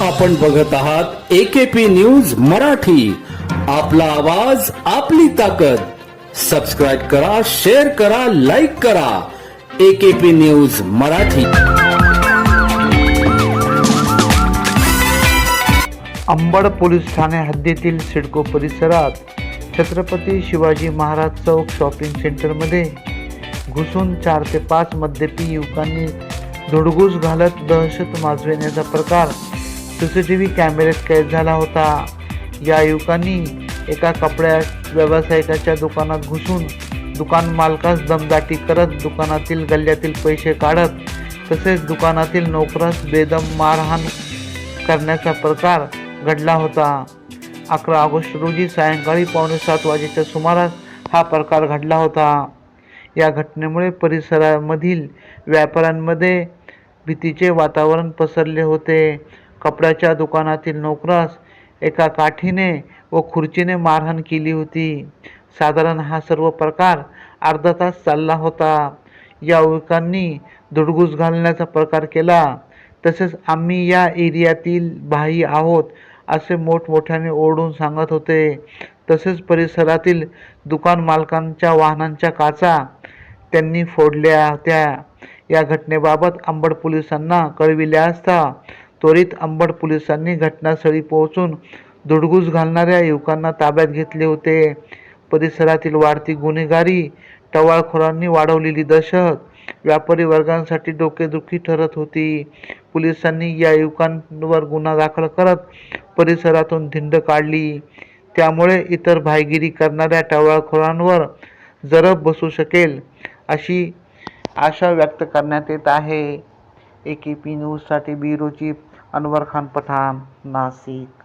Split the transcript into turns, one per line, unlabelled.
आपण बघत आहात एकेपी न्यूज मराठी. आपला आवाज आपली ताकद. सबस्क्राईब करा शेअर करा लाईक करा. AKP news Marathi.
Ambad police Thane हद्दीतील सिडको परिसरात छत्रपती शिवाजी महाराज चौक शॉपिंग सेंटरमध्ये घुसून चार ते पाच मद्यपी युवकांनी धुडगूस घालत दहशत माजविण्याचा प्रकार सी सी टी कॅमेऱ्यात कैद झाला होता. या युवकांनी एका कपड्या व्यावसायिकाच्या दुकानात घुसून दुकान मालकास दमदाटी करत दुकानातील गल्ल्यातील पैसे काढत तसेच दुकानातील नोकरास बेदम मारहाण करण्याचा प्रकार घडला होता. अकरा ऑगस्ट रोजी सायंकाळी पावणे सात वाजेच्या सुमारास हा प्रकार घडला होता. या घटनेमुळे परिसरामधील व्यापाऱ्यांमध्ये भीतीचे वातावरण पसरले होते. कपड्याच्या दुकानातील नोकरास एका काठीने व खुर्चीने मारहाण केली होती. साधारण हा सर्व प्रकार अर्धा तास चालला होता. या युवकांनी धुडगूस घालण्याचा प्रकार केला. तसेच आम्ही या एरियातील भाई आहोत असे मोठमोठ्याने ओरडून सांगत होते. तसेच परिसरातील दुकान मालकांच्या वाहनांच्या काचा त्यांनी फोडल्या होत्या. या घटनेबाबत अंबड पोलिसांना कळविले असता त्वरित अंबड पोलिसांनी घटनास्थळी पोहोचून धुडगूस घालणाऱ्या युवकांना ताब्यात घेतले होते. परिसरातील वाढती गुन्हेगारी टवाळखोरांनी वाढवलेली दहशत व्यापारी वर्गांसाठी डोकेदुखी ठरत होती. पोलिसांनी या युवकांवर गुन्हा दाखल करत परिसरातून धिंड काढली. त्यामुळे इतर भायगिरी करणाऱ्या टवाळखोरांवर जरब बसू शकेल अशी आशा व्यक्त करण्यात येत आहे. ए के पी न्यूजसाठी ब्युरो चीफ अनवर खान पठाण नाशिक.